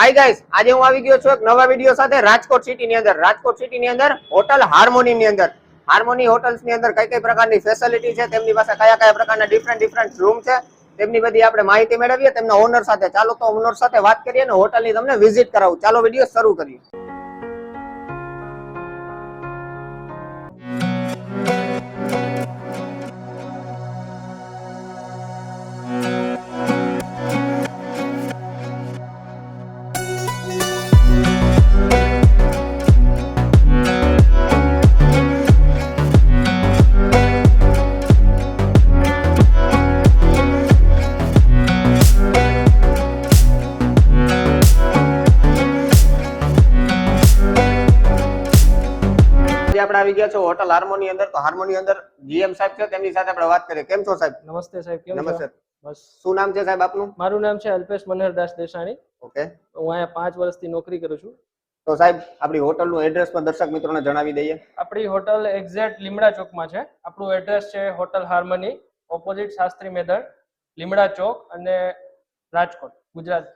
Hi guys આજે હું આવી ગયો છું એક નવા વીડિયો સાથે રાજકોટ સિટી ની અંદર. રાજકોટ સિટી ની અંદર હોટલ હાર્મોની ની અંદર. હાર્મોની હોટલ્સની અંદર કઈ કઈ પ્રકારની ફેસિલિટી છે, તેમની પાસે કયા કયા પ્રકારના ડિફરન્ટ ડિફરન્ટ રૂમ છે, તેમની બધી આપણે માહિતી મેળવીએ, તેમના ઓનર સાથે. ચાલો તો ઓનર સાથે વાત કરીએ અને હોટલની તમને વિઝિટ કરાવું. ચાલો વીડિયો શરૂ કરીએ. આવી ગયા છો હોટલ હાર્મોની અંદર તો હાર્મોની અંદર જીએમ સાહેબ છે તેમની સાથે આપણે વાત કરીએ. કેમ છો સાહેબ? નમસ્તે સાહેબ કેમ નમસ્તે. બસ. શું નામ છે સાહેબ આપનું? મારું નામ છે અલ્પેશ મનહરદાસ દેસાણી. ઓકે. હું અહીંયા પાંચ વર્ષથી નોકરી કરું છું. તો સાહેબ આપણી હોટલનું એડ્રેસ પણ દર્શક મિત્રોને જણાવી દઈએ. આપણી હોટલ એક્ઝેક્ટ લીમડા ચોકમાં છે. આપણું એડ્રેસ છે hotel harmony opposite Shastri Maidan Limda Chowk અને રાજકોટ ગુજરાત.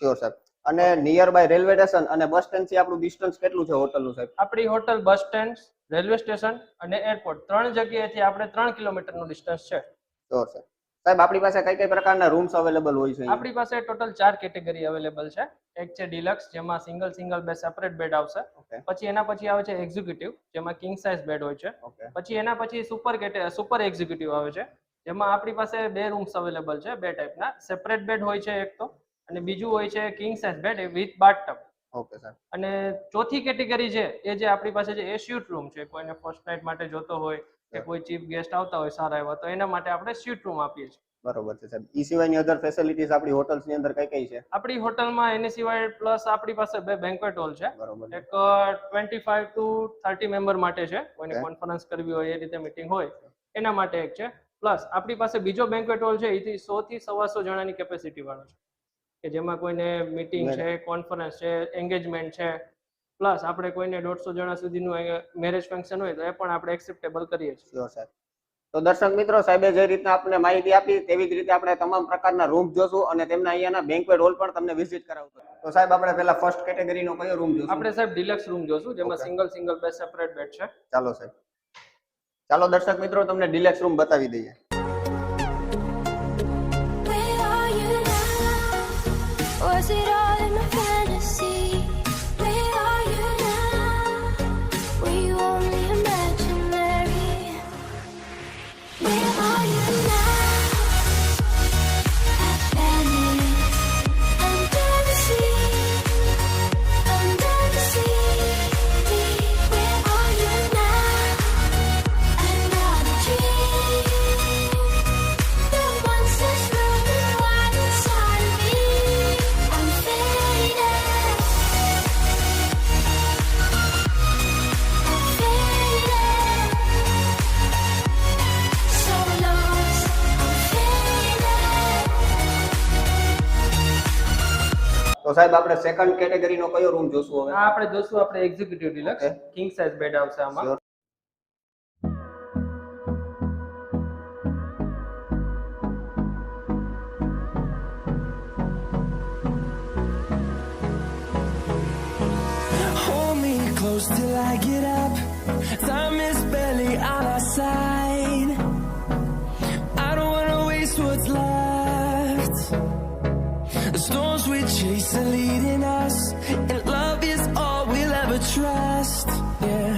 શ્યોર સાહેબ. અને નિયર બાય રેલવે સ્ટેશન અને બસ સ્ટેન્ડથી આપણું ડિસ્ટન્સ કેટલું છે હોટલનું સાહેબ? આપણી hotel bus stand railway station અને એરપોર્ટ ત્રણ જગ્યાએથી આપણે ત્રણ કિલોમીટરનું ડિસ્ટન્સ છે. શ્યોર સાહેબ સાહેબ આપણી પાસે કઈ કઈ પ્રકારના રૂમ્સ અવેલેબલ હોય છે? આપણી પાસે ટોટલ ચાર કેટેગરી અવેલેબલ છે. એક છે ડિલક્સ જેમાં સિંગલ સિંગલ બે સેપરેટ બેડ આવશે. પછી એના પછી આવે છે એક્ઝિક્યુટિવ જેમાં કિંગ સાઇઝ બેડ હોય છે. પછી એના પછી સુપર કેટે સુપર એક્ઝિક્યુટિવ આવે છે. જેમાં આપણી પાસે બે રૂમ્સ અવેલેબલ છે બે ટાઈપના સેપરેટ બેડ હોય છે એક તો. અને બીજું હોય છે king size bed with bathtub okay sir અને ચોથી કેટેગરી છે એ જે આપણી પાસે છે એ સ્યુટ રૂમ છે. કોઈને ફર્સ્ટ નાઇટ માટે જોતો હોય કે કોઈ ચીફ ગેસ્ટ આવતા હોય સારા એવા તો એના માટે આપણે સ્યુટ રૂમ આપીએ છીએ. બરોબર છે સાહેબ. ઈ સિવાયની અધર ફેસિલિટીઝ આપણી હોટલ્સની અંદર કઈ કઈ છે? આપણી હોટલમાં એની સિવાય પ્લસ આપણી પાસે બે બેન્ક્વેટ હોલ છે. બરોબર એક twenty five to thirty member માટે છે. કોઈને કોન્ફરન્સ કરવી હોય એ રીતે મીટિંગ હોય એના માટે એક છે. પ્લસ આપણી પાસે બીજો બેન્ક્વેટ હોલ છે એથી 100 થી સવાસો જણાની કેપેસિટી વાળો છે. કે જેમાં કોઈને મીટિંગ છે કોન્ફરન્સ છે એન્ગેજમેન્ટ છે. પ્લસ આપણે કોઈને દોઢસો જણા સુધીનું મેરેજ ફંક્શન હોય તો એ પણ આપણે એક્સેપ્ટેબલ કરીએ છીએ. સાહેબ. તો દર્શક મિત્રો સાહેબે જે રીતના આપણે માહિતી આપી તેવી જ રીતે આપણે તમામ પ્રકારના રૂમ જોશું અને તેમના અહીંયાના બેન્ક્વેટ હોલ પણ તમને વિઝિટ કરાવશું. તો સાહેબ આપણે પહેલા ફર્સ્ટ કેટેગરીનો કયો રૂમ જોશું? આપણે સાહેબ ડિલક્સ રૂમ જોશું જેમાં સિંગલ સિંગલ બે સેપરેટ બેડ છે. ચાલો સાહેબ. ચાલો દર્શક મિત્રો તમને ડિલેક્સ રૂમ બતાવી દઈએ. see તો સાહેબ આપણે સેકન્ડ કેટેગરીનો કયો રૂમ જોશું હવે? આ આપણે જોશું આપણે executive deluxe king size bed આવશે આમાં. Close till I get up. Time is barely on our side. Storms we chase are leading us, and love is all we'll ever trust. Yeah,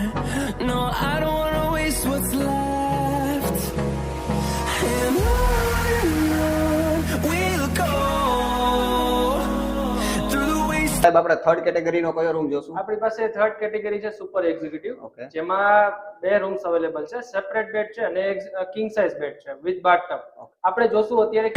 no, I don't wanna waste what's left. And on we'll go through the waste. સાહેબ આપણે third કેટેગરીનો કયો room જોશું આપણી પાસે third category છે super executive Okay. જેમાં બે rooms available છે સેપરેટ બેડ છે અને કિંગ સાઇઝ બેડ છે વિથ બાથટબ આપણે જોશું અત્યારે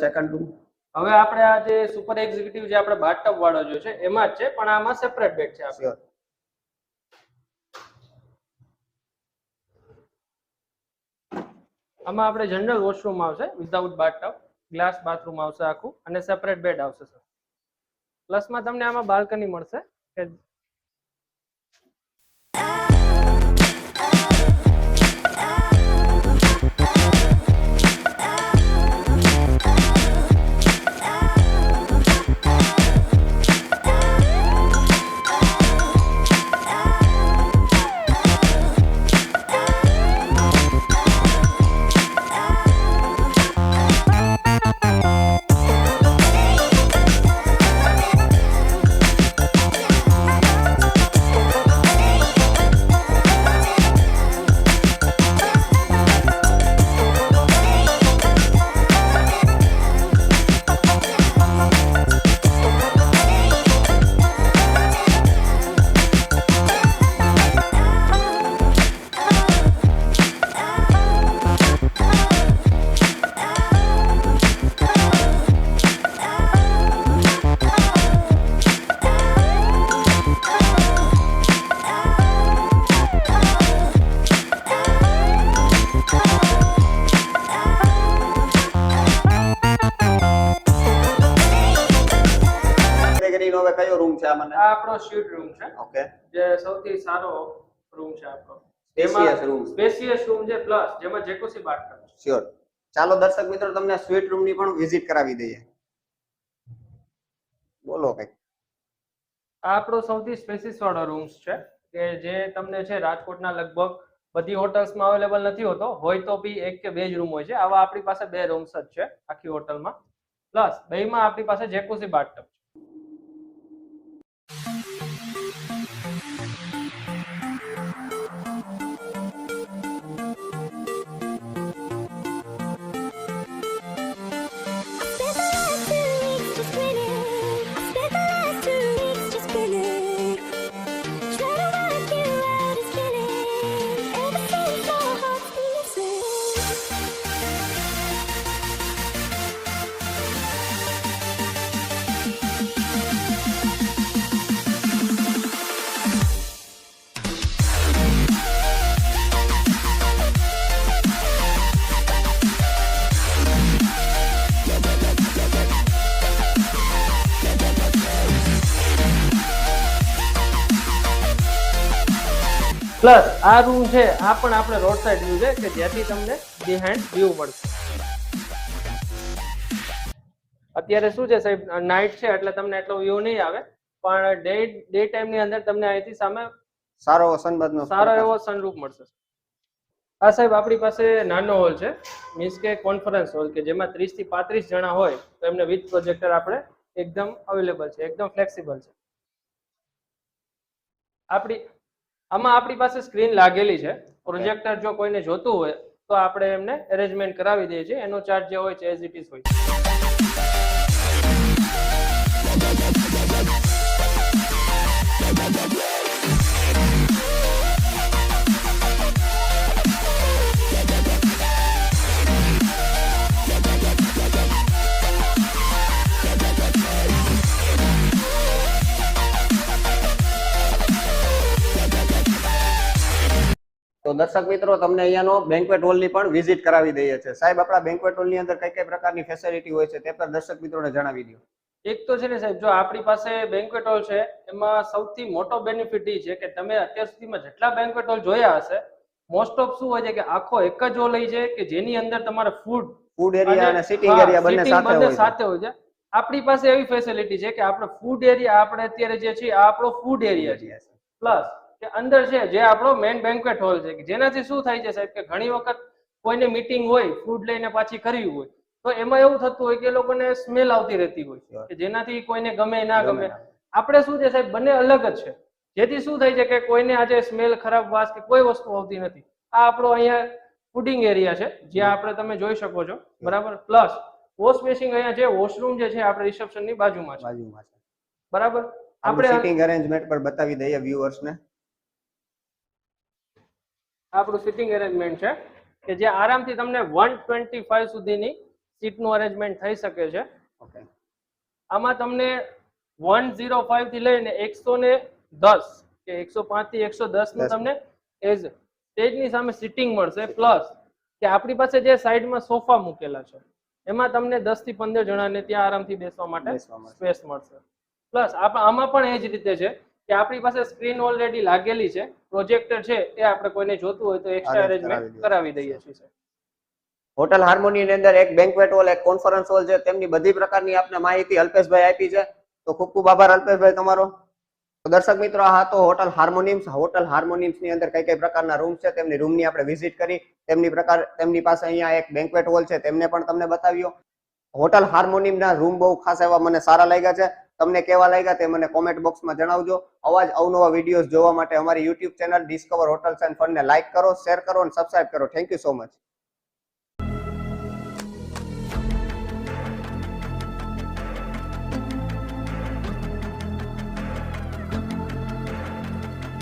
સાહેબ હવે સેકન્ડ રૂમ હવે આપણે આ જે સુપર એક્ઝિક્યુટિવ જે આપણે બાથટબ વાળો જો છે એમાં જ છે પણ આમાં સેપરેટ બેડ છે આપણે. આમાં આપણે જનરલ વોશરૂમ આવશે વિધાઉટ બાથટબ ગ્લાસ બાથરૂમ આવશે આખું અને સેપરેટ બેડ આવશે સર પ્લસમાં તમને આમાં બાલ્કની મળશે કે હવે કયો રૂમ છે આ મને? આ આપણો સ્વીટ રૂમ છે. ઓકે જે સૌથી સારો રૂમ છે આપણો. સ્પેશિયસ રૂમ સ્પેશિયસ રૂમ છે પ્લસ જેમાં જેકુસી છે. શ્યોર ચાલો દર્શક મિત્રો તમને સ્વીટ રૂમની પણ વિઝિટ કરાવી દઈએ. બોલો કઈ આ આપણો સૌથી સ્પેસિસ વાળો રૂમ્સ છે કે જે તમને છે રાજકોટના લગભગ બધી હોટલ્સમાં અવેલેબલ નથી હોતો હોય તો બી એક કે બે જ રૂમ હોય છે. આવા આપણી પાસે બે રૂમ્સ જ છે આખી હોટલમાં પ્લસ બેમાં આપણી પાસે જેકુસી બાથટબ પ્લસ આ રૂમ છે આ પણ આપણે રોડ સાઈડ વ્યૂ છે કે જેથી તમને બિહાઇન્ડ વ્યૂ મળશે. અત્યારે શું છે સાહેબ નાઇટ છે એટલે તમને એટલો વ્યૂ નહીં આવે પણ ડે ડે ટાઈમની અંદર તમને અહીંથી સામે સારો સનબાદ નો સારો એવો સનરૂફ મળશે. આ સાહેબ આપણી પાસે નાનો હોલ છે મીન્સ કે કોન્ફરન્સ હોલ કે જેમાં ત્રીસથી પાંત્રીસ જણા હોય તો એમને વિથ પ્રોજેક્ટર આપણે એકદમ અવેલેબલ છે એકદમ ફ્લેક્સિબલ છે. આપણી આમાં આપણી પાસે સ્ક્રીન લાગેલી છે. પ્રોજેક્ટર જો કોઈને જોતું હોય તો આપણે એમને અરેન્જમેન્ટ કરાવી દઈએ છીએ. એનો ચાર્જ જે હોય છે એઝ ઇટ ઇઝ હોય. છે દર્શક મિત્રો તમને અહીંયાનો બેન્ક્વેટ હોલની પણ વિઝિટ કરાવી દઈએ છે સાહેબ આપણા બેન્ક્વેટ હોલની અંદર કઈ કઈ પ્રકારની ફેસિલિટી હોય છે તે પણ દર્શક મિત્રોને જણાવી દો. એક તો છે ને સાહેબ જો આપણી પાસે બેન્ક્વેટ હોલ છે એમાં સૌથી મોટો બેનિફિટ એ છે કે તમે અત્યાર સુધીમાં જેટલા બેન્ક્વેટ હોલ જોયા હશે મોસ્ટ ઓફ શું હોય છે કે આખો એક જ હોલ હોય છે કે જેની અંદર તમારે ફૂડ ફૂડ એરિયા અને સિટિંગ એરિયા બંને સાથે હોય છે. સાથે હોય છે. આપણી પાસે એવી ફેસિલિટી છે કે આપણે ફૂડ એરિયા આપણે અત્યારે જે છે આ આપણો ફૂડ એરિયા છે. પ્લસ કે અંદર છે જે આપણો મેઇન બેન્ક્વેટ હોલ છે જેનાથી શું થાય છે સાહેબ કે ઘણી વખત કોઈને મીટિંગ હોય ફૂડ લઈને પાછી કરવી હોય તો એમાં એવું થતું હોય કે એ લોકોને સ્મેલ આવતી રહેતી હોય. કે જેનાથી કોઈને ગમે ના ગમે આપણે શું છે સાહેબ બંને અલગ જ છે. જેથી શું થાય છે કે કોઈને આજે સ્મેલ ખરાબ વાસ કે કોઈ વસ્તુ આવતી નથી. આ આપણો અહીંયા ફૂડિંગ એરિયા છે જ્યાં આપણે તમે જોઈ શકો છો બરાબર? પ્લસ વોશ બેસિંગ અહીંયા છે વોશરૂમ જે છે આપણે રિસેપ્શનની બાજુમાં છે. બાજુમાં છે. બરાબર? આપણે સિટિંગ અરેન્જમેન્ટ પર બતાવી દઈએ વ્યુઅર્સ ને. આપણું સિટિંગ એરેન્જમેન્ટ છે કે જે આરામથી તમને વન ટ્વેન્ટી ફાઈવ સુધીની સીટનું અરેન્જમેન્ટ થઈ શકે છે. ઓકે આમાં તમને વન ઝીરો ફાઈવથી લઈને એકસો ને દસ કે એકસો પાંચથી એકસો દસનું તમને એઝ સ્ટેજની સામે સિટિંગ મળશે. પ્લસ કે આપણી પાસે જે સાઈડમાં સોફા મૂકેલા છે એમાં તમને દસથી પંદર જણાને ત્યાં આરામથી બેસવા માટે. સ્પેસ મળશે. પ્લસ આમાં પણ એ જ રીતે છે કે આપણી પાસે સ્ક્રીન ઓલરેડી લાગેલી છે પ્રોજેક્ટર છે એ આપણે કોઈને જોતું હોય તો એક્સ્ટ્રા અરેન્જમેન્ટ કરાવી દઈએ છીએ હોટલ હાર્મોની ની અંદર એક બેન્ક્વેટ હોલ એક કોન્ફરન્સ હોલ છે તેમની બધી પ્રકારની આપને માહિતી અલ્પેશભાઈ આપી છે. તો ખૂબ ખૂબ આભાર અલ્પેશભાઈ તમારો. તો દર્શક મિત્રો આ હતો હોટલ હાર્મોનિયમ્સ હોટલ હાર્મોનિયમ્સની અંદર કઈ કઈ પ્રકારના રૂમ છે તેમની રૂમની આપણે વિઝિટ કરી. તેમની પ્રકાર તેમની પાસે અહીંયા એક બેન્ક્વેટ હોલ છે તેમને પણ તમને બતાવ્યો. હોટલ હાર્મોનિયમ ના રૂમ બહુ ખાસ એવા મને સારા લાગ્યા છે. તમને કેવા લાગ્યા તે મને કોમેન્ટ બોક્સમાં જણાવજો. આવા જ અવનવા વિડીયોઝ જોવા માટે અમારી YouTube channel Discover Hotels and ફંડને like કરો શેર કરો અને સબસ્ક્રાઇબ કરો. Thank you so much